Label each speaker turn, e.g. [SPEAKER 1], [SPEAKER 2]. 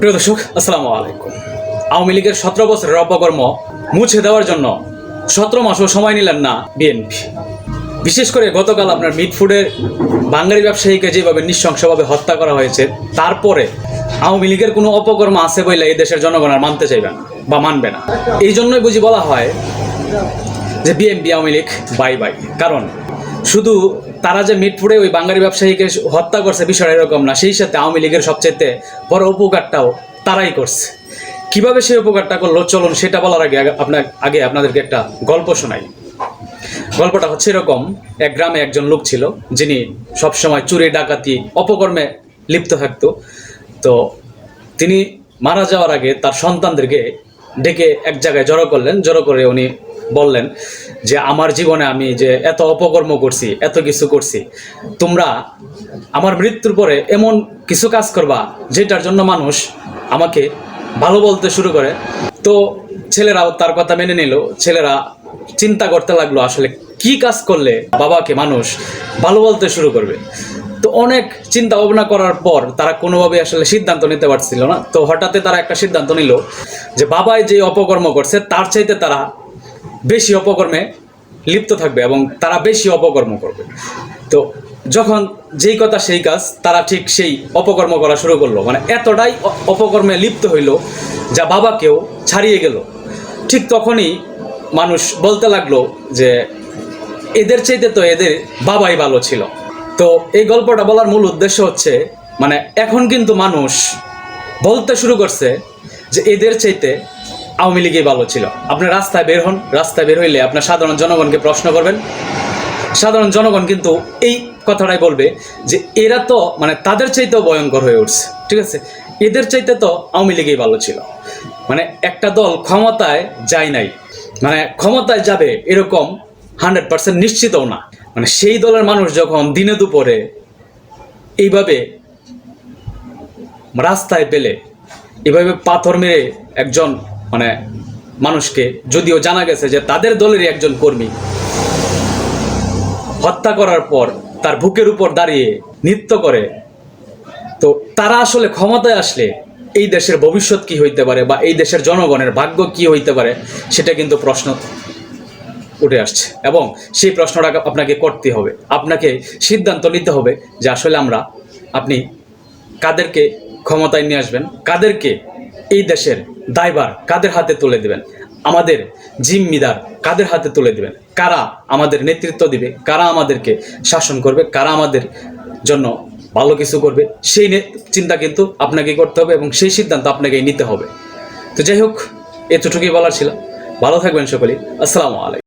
[SPEAKER 1] প্রিয় দর্শক, আসসালামু আলাইকুম। আওয়ামী লীগের সতেরো বছরের অপকর্ম মুছে দেওয়ার জন্য সতেরো মাসও সময় নিলেন না বিএনপি। বিশেষ করে গতকাল আপনার মিটফুডের বাঙালি ব্যবসায়ীকে যেভাবে নৃশংসভাবে হত্যা করা হয়েছে, তারপরে আওয়ামী লীগের কোনো অপকর্ম আছে বলে এই দেশের জনগণ আর মানতে চাইবে না বা মানবে না। এই জন্যই বুঝি বলা হয় যে BNP, Awami League, bye bye. কারণ শুধু তারা যে মিটফুডে ওই বাঙালি ব্যবসায়ীকে হত্যা করছে বিষয়টা এরকম না, সেই সাথে আওয়ামী লীগের সবচেয়ে বড় উপকারটাও তারাই করছে। কীভাবে সেই উপকারটা করল? চলুন সেটা বলার আগে- আপনার, আগে আপনাদেরকে একটা গল্প শোনাই। গল্পটা হচ্ছে এরকম, এক গ্রামে একজন লোক ছিল, যিনি সবসময় চুরি, ডাকাতি, অপকর্মে লিপ্ত থাকতো। তো তিনি মারা যাওয়ার আগে তার সন্তানদেরকে ডেকে এক জায়গায় জড়ো করলেন। জড়ো করে উনি বললেন যে, আমার জীবনে আমি যে এত অপকর্ম করছি, এত কিছু করছি, তোমরা আমার মৃত্যুর পরে এমন কিছু কাজ করবা যেটার জন্য মানুষ আমাকে ভালো বলতে শুরু করে। তো ছেলেরাও তার কথা মেনে নিল। ছেলেরা চিন্তা করতে লাগল আসলে কি কাজ করলে বাবাকে মানুষ ভালো বলতে শুরু করবে। তো অনেক চিন্তা ভাবনা করার পর তারা কোনোভাবে আসলে সিদ্ধান্ত নিতে পারছিল না। তো হঠাৎই তারা একটা সিদ্ধান্ত নিল যে, বাবাই যে অপকর্ম করছে, তার চাইতে তারা বেশি অপকর্মে লিপ্ত থাকবে এবং তারা বেশি অপকর্ম করবে। তো যখন যেই কথা সেই কাজ, তারা ঠিক সেই অপকর্ম করা শুরু করল। মানে এতটাই অপকর্মে লিপ্ত হইল যা বাবাকেও ছাড়িয়ে গেল। ঠিক তখনই মানুষ বলতে লাগল যে, এদের চাইতে তো এদের বাবাই ভালো ছিল। তো এই গল্পটা বলার মূল উদ্দেশ্য হচ্ছে মানে এখন কিন্তু মানুষ বলতে শুরু করছে যে, এদের চাইতে আওয়ামী লীগই ভালো ছিল। আপনি রাস্তায় বের হন, রাস্তায় বের হইলে আপনার সাধারণ জনগণকে প্রশ্ন করবেন। সাধারণ জনগণ কিন্তু এই কথাটাই বলবে যে এরা তো মানে তাদের চাইতেও ভয়ঙ্কর হয়ে উঠছে, ঠিক আছে? এদের চাইতে তো আওয়ামী লীগই ভালো ছিল। মানে একটা দল ক্ষমতায় যায় নাই। মানে ক্ষমতায় যাবে এরকম হান্ড্রেড পার্সেন্ট নিশ্চিতও না। মানে সেই দলের মানুষ যখন দিনে দুপুরে এইভাবে রাস্তায় পেলে, এভাবে পাথর মেরে একজন মানে মানুষকে, যদিও জানা গেছে যে তাদের দলেরই একজন কর্মী। হত্যা করার পর তার বুকের উপর দাঁড়িয়ে নৃত্য করে। তো তারা আসলে ক্ষমতায় আসলে এই দেশের ভবিষ্যৎ কি হইতে পারে বা এই দেশের জনগণের ভাগ্য কি হইতে পারে, সেটা কিন্তু প্রশ্ন উঠে আসছে। এবং সেই প্রশ্নটা আপনাকে করতে হবে। আপনাকে সিদ্ধান্ত নিতে হবে যে আসলে আমরা, আপনি কাদেরকে ক্ষমতায় নিয়ে আসবেন, কাদেরকে এই দেশের দায়বার কাদের হাতে তুলে দেবেন? আমাদের জিম্মিদার কাদের হাতে তুলে দেবেন? কারা আমাদের নেতৃত্ব দিবে? কারা আমাদেরকে শাসন করবে? কারা আমাদের জন্য ভালো কিছু করবে? সেই চিন্তা কিন্তু আপনাকে করতে হবে এবং সেই সিদ্ধান্ত আপনাকেই নিতে হবে। তো যাই হোক, এতটুকুই বলার ছিল। ভালো থাকবেন সকলেই। আসসালামু আলাইকুম।